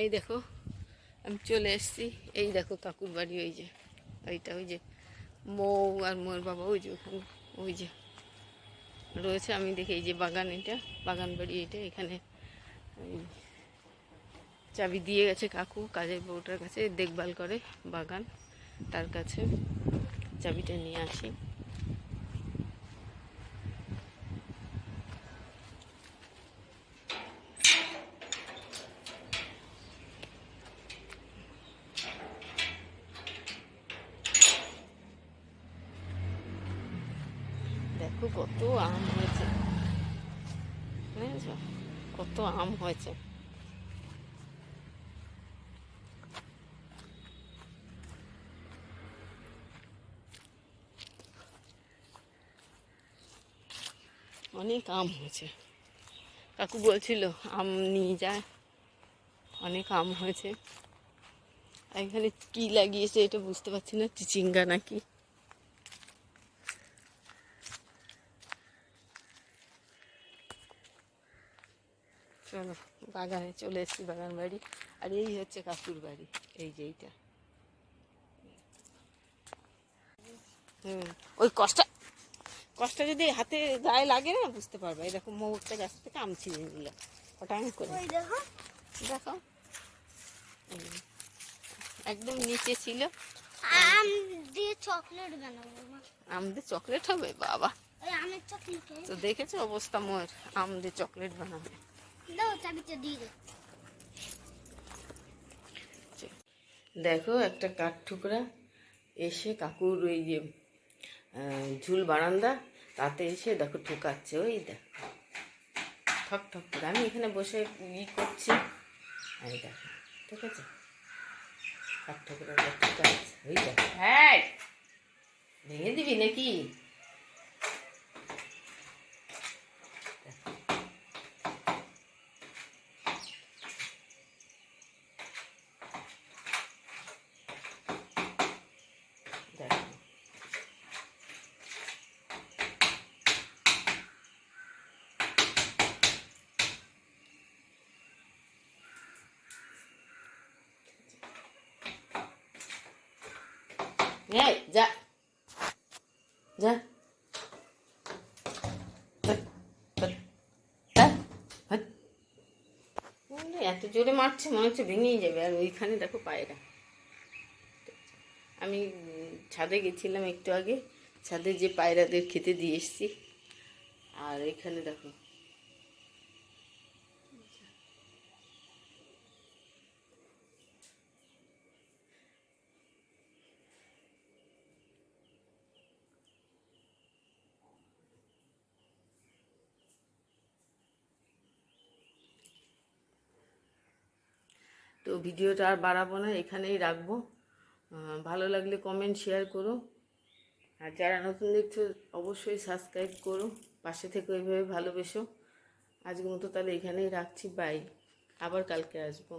এই দেখো, আমি চলে এসেছি। এই দেখো কাকুর বাড়ি, ওই যে এইটা ওই যে মৌ আর মোর বাবা, ওই যে ওখানে, ওই যে রয়েছে। আমি দেখি এই যে বাগান এটা, বাগান বাড়ি এটা, এখানে চাবি দিয়ে গেছে কাকু, কাজের বউটার কাছে, দেখভাল করে বাগান, তার কাছে চাবিটা নিয়ে আসি। দেখো কত আম হয়েছে। বুঝেছ কত আম হয়েছে। অনেক আম হয়েছে। কাকু বলছিল, আম নিয়ে যায়। অনেক আম হয়েছে। এখানে কি লাগিয়েছে এটা বুঝতে পারছি না, চিচিঙ্গা নাকি? চলো বাগানে চলে এসেছি বাগান বাড়ি। আর এই হচ্ছে কাকুর বাড়ি এই যে এইটা। হুম ওই কষ্ট কষ্ট যদি হাতে গায়ে লাগে না বুঝতে পারবে। দেখো মৌরটা গাছ থেকে আম ছিঁড়ে নিল। ওটা আমি করে দেখো। একদম নিচে ছিল। আম দিয়ে চকলেট বানাবো আম দিয়ে চকলেট হবে? বাবা। তো দেখেছ অবস্থা মোর আম দিয়ে চকলেট বানাবে। দেখো একটা কাঠ ঠুকরা এসে কাকুর ওই যে ঝুল বারান্দা তাতে এসে দেখো ঠুকাচ্ছে। ওই দেখো ঠক ঠক করে। আমি এখানে বসে ই করছি। এই দেখো ঠিক আছে? কাঠ ঠুকরা ঠুকাচ্ছে। ওই দেখো। হ্যাঁ ভেঙে দিবি নাকি দেখো এই যা যা এত জোরে মারছে, মনে হচ্ছে ভেঙেই যাবে, আর ওইখানে দেখো পায়রা। আমি ছাদে গেছিলাম একটু আগে, ছাদে যে পায়রাদের খেতে দিয়ে এসছি, আর এখানে দেখো। তো ভিডিওটা আর বাড়াবো না, এখানেই রাখব। ভালো লাগলে কমেন্ট শেয়ার করো। আর যারা নতুন দেখছ, অবশ্যই সাবস্ক্রাইব করো। পাশে থেকে ওইভাবে ভালোবেসো। আজকের মতো তাহলে এখানেই রাখছি বাই আবার কালকে আসব।